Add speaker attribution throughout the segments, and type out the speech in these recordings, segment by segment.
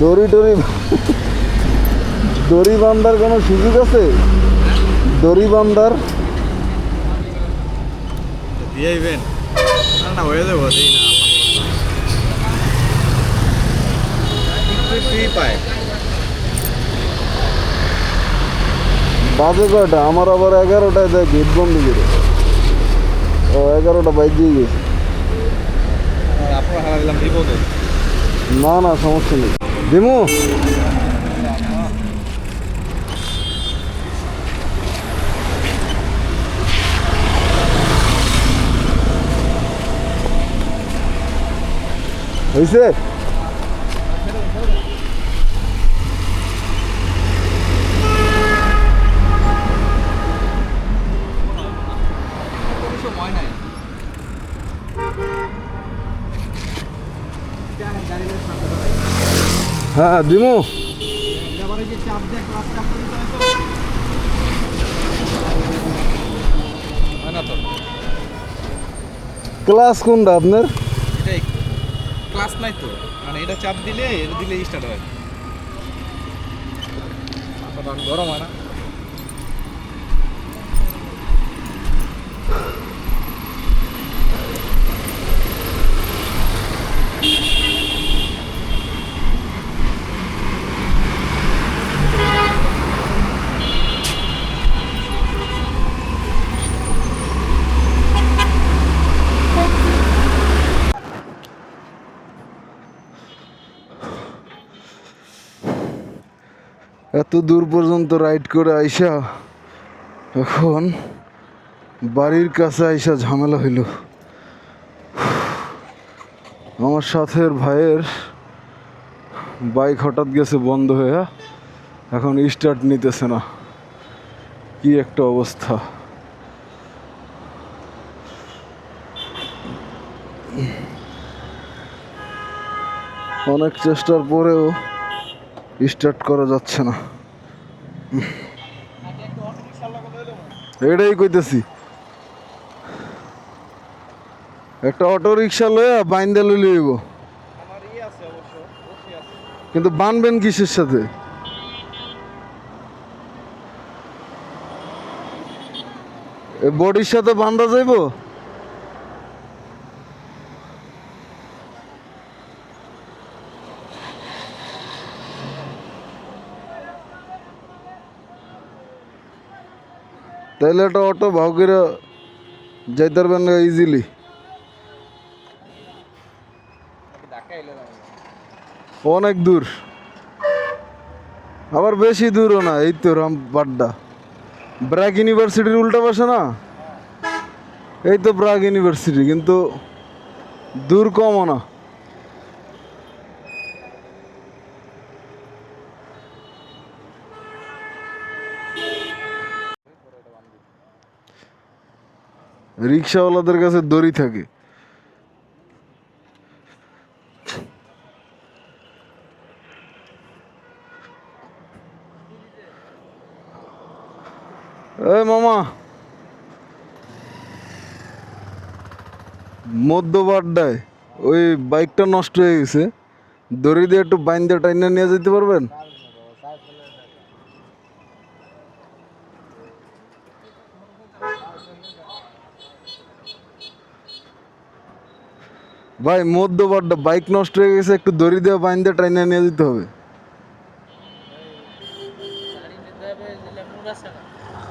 Speaker 1: দড়ি টড়ি দড়ি বান্ধার কোনো সুযোগ আছে? দড়ি বান্ধার বাজে কয়টা? আমার আবার এগারোটায় দেয় গেট বন্ধ করে। ও এগারোটা দিয়ে গেছে। না না সমস্যা নেই। দিমু হয়েছে
Speaker 2: কোনো সময় নাই
Speaker 1: হ্যাঁ দিমু
Speaker 2: ক্লাস
Speaker 1: কোনটা আপনার?
Speaker 2: ক্লাস নাই তো। মানে এটা চাপ দিলে এটা দিলে স্টার্ট হয় গরম হয় না।
Speaker 1: এত দূর পর্যন্ত রাইড করে আইসা এখন বাড়ির কাছে আইসা ঝামেলা হইল। আমার সাথের ভাইয়ের বাইক হঠাৎ গেছে বন্ধ হয়ে, এখন স্টার্ট নিতেছে না। কি একটা অবস্থা। অনেক চেষ্টার পরেও স্টার্ট করা যাচ্ছে না। এটাই কইতেছি। একটা অটো রিক্সা লয়ে বাইন্দা লই লইব কিন্তু বানবেন কিসের সাথে? বডির সাথে বান্ধা যাইব? তাইলে একটা অটো ভাও করে যাইতে পারবেন ইজিলি অনেক দূর। আবার বেশি দূরও না, এই তো রাম বাড্ডা ব্র্যাক ইউনিভার্সিটির উল্টা পাশে না? এই তো ব্র্যাক ইউনিভার্সিটি, কিন্তু দূর কমও না। রিক্সাওয়ালাদের কাছে দড়ি থাকে। এই মামা। মধ্যবাড্ডায় ওই বাইকটা নষ্ট হয়ে গেছে। দড়ি দিয়ে একটু বাইন্দা টাইনা নিয়ে যেতে পারবেন? ভাই মধ্যবাড্ডা বাইক নষ্ট হয়ে গেছে, একটু দড়ি দিয়ে বাইন্দা টাইনা নিয়ে যেতে হবে।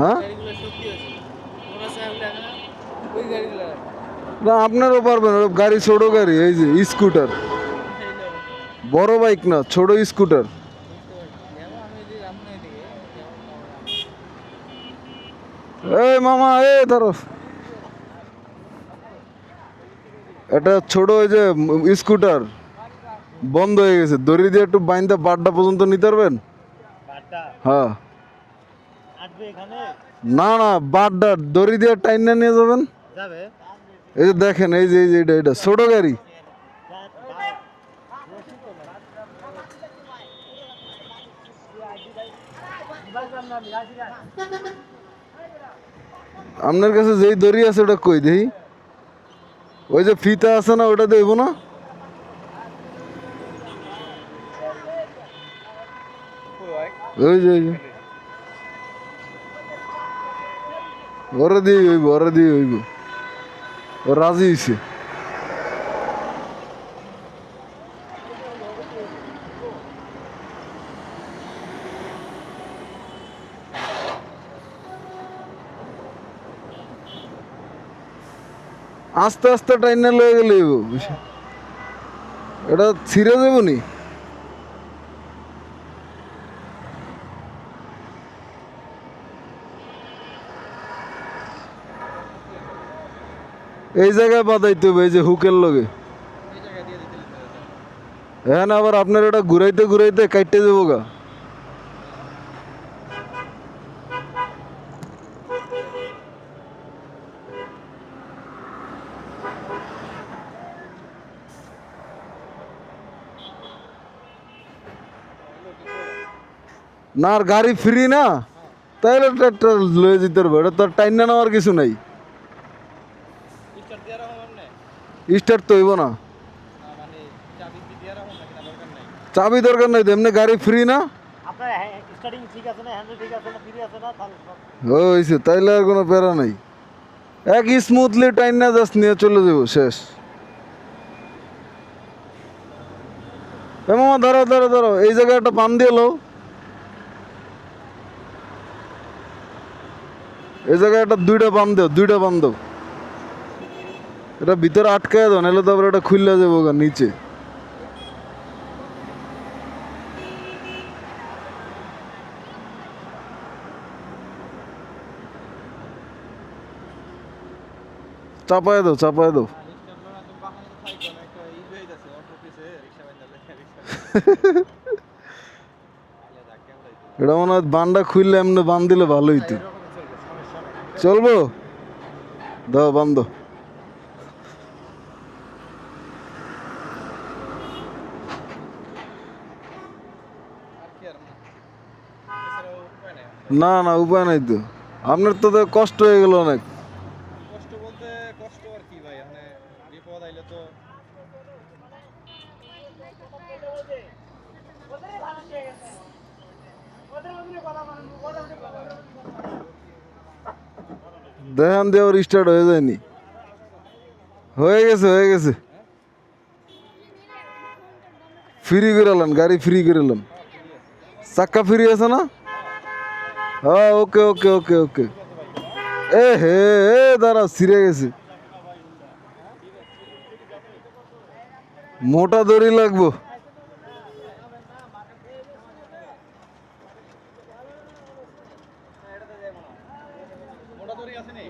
Speaker 1: হ্যাঁ? না, আপনারও পারবেন গাড়ি, ছোট গাড়ি, এই যে স্কুটার। বড় বাইক না, ছোট স্কুটার। এই মামা এ ধরো। এটা ছোট ওই যে স্কুটার। বন্ধ হয়ে গেছে। দড়ি দিয়ে একটু বাইন্দা বাড্ডা পর্যন্ত নিতে পারবেন? হ্যাঁ। না না বাড্ডা। দড়ি দিয়ে টাইন না নিয়ে যাবেন? এই যে দেখেন এই যে এই যে এটা এটা ছোট গাড়ি। আপনার কাছে যেই দড়ি আছে ওটা কই দেই? ওই যে ফিতা আছে না, ওটা দেবো না? ওই ওরা দিয়ে হইব, ওরা দিয়ে হইব। ও রাজি হয়েছে আস্তে আস্তে টাইনে লয়ে গেলে এটা ছিঁড়ে যাব নি? এই জায়গায় বাদাইতে হবে, এই যে হুকের লগে। হ্যাঁ আবার আপনার এটা ঘুরাইতে ঘুরাইতে কাটতে যাব গা। না আর গাড়ি ফ্রি না। তাইলে ট্রাক্টর লয়ে যেতে পারব এটা তো আর টাইন না নেওয়ার কিছু নাই।
Speaker 2: স্টার্ট
Speaker 1: তো হইব না।
Speaker 2: মানে চাবি দরকার নাই?
Speaker 1: চাবি দরকার নাই তো এমনি গাড়ি ফ্রি না।
Speaker 3: আপনার স্টার্টিং ঠিক আছে না হ্যান্ডেল ঠিক আছে না ফ্রি আছে না তাহলে সব
Speaker 1: হয়েছে তাইলে আর কোনো প্যারা নাই। এক স্মুথলি টাইম না জাস্ট নিয়ে চলে যাব শেষ। এ মামা ধরো ধরো ধরো এই জায়গায় একটা পান দিয়ে লো এই জায়গায় একটা দুইটা পান দাও দুইটা পান দাও এটা ভিতরে আটকায় দাও, নাহলে তো আবার এটা খুললে যাব নিচে। চাপায় দাও চাপায় দাও।
Speaker 2: তো তো
Speaker 1: এটা মনে হয় বানটা খুললে এমনি বান দিলে ভালো হইতো।
Speaker 2: এরকম চলবে?
Speaker 1: দাও বান দাও
Speaker 2: আর কি আর না
Speaker 1: না, উপায় নাই তো। আপনার তো কষ্ট হয়ে গেল অনেক
Speaker 2: কষ্ট বলতে কষ্ট আর কি ভাই মানে বিপদ আইলে তো
Speaker 1: দেখান দিয়ে স্টার্ট হয়ে যায়নি। হয়ে গেছে হয়ে গেছে। ফ্রি করে এলেন গাড়ি ফ্রি করে এলেন চাক্কা ফ্রি আছে না? হ্যাঁ ওকে ওকে ওকে ওকে এ, হে, এ, দাঁড়া, ছিঁড়ে গেছে। মোটা দড়ি লাগবো।
Speaker 2: মোটা দড়ি আছে নেই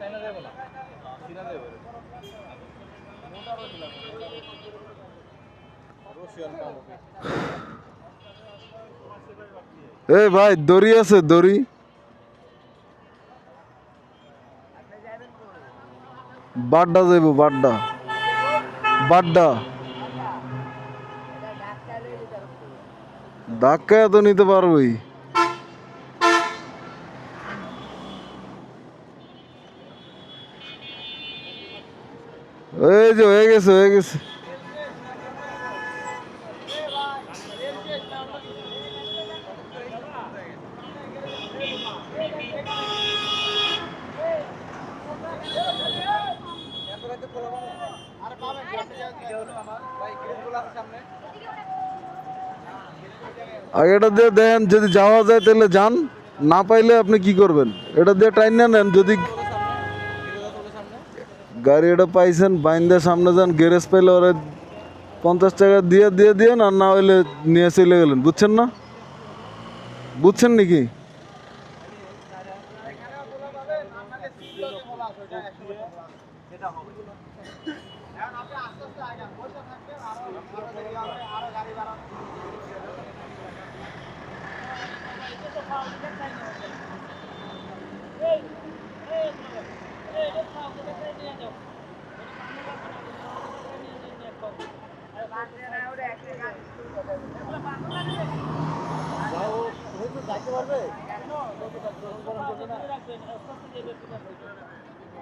Speaker 2: টাইনা দেবো না সিরা দেবো রশিয়ান কাম
Speaker 1: এ ভাই, দড়ি আছে, দড়ি। বাড্ডা যাইব বাড্ডা। বাড্ডা। ধাক্কা তো নিতে পারবই। এই যে হয়ে গেছে হয়ে গেছে। আগে এটা দিয়ে দেন, যদি যাওয়া যায় তাহলে যান, না পাইলে আপনি কি করবেন? এটা দিয়ে টাইম না নেন, যদি গাড়ি এটা পাইছেন, বাইন্দা সামনে যান গ্যারেজ পাইলে ওরা পঞ্চাশ টাকা দিয়ে দিয়ে দিয়ে আর না হইলে নিয়ে চলে গেলেন। বুঝছেন না? বুঝছেন নাকি?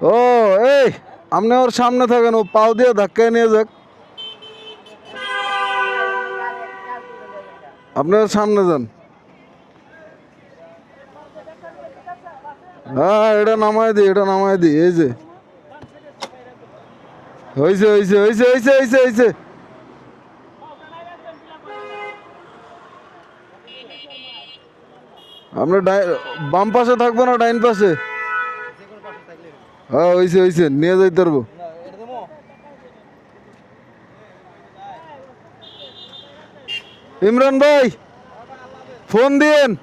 Speaker 1: ও, এই আপনি ওর সামনে থাকেন, ও পাও দিয়ে ধাক্কায় নিয়ে যাক। আপনি ওর সামনে যান। হ্যাঁ এটা নামাই দি এটা নামাই দি এই যে। হয়েছে হয়েছে হয়েছে হয়েছে হয়েছে হয়েছে ডাই- বাম পাশে থাকব না ডাইন পাশে? হ্যাঁ হয়েছে হয়েছে নিয়ে যাইতে পারব। ইমরান ভাই, ফোন দিয়েন।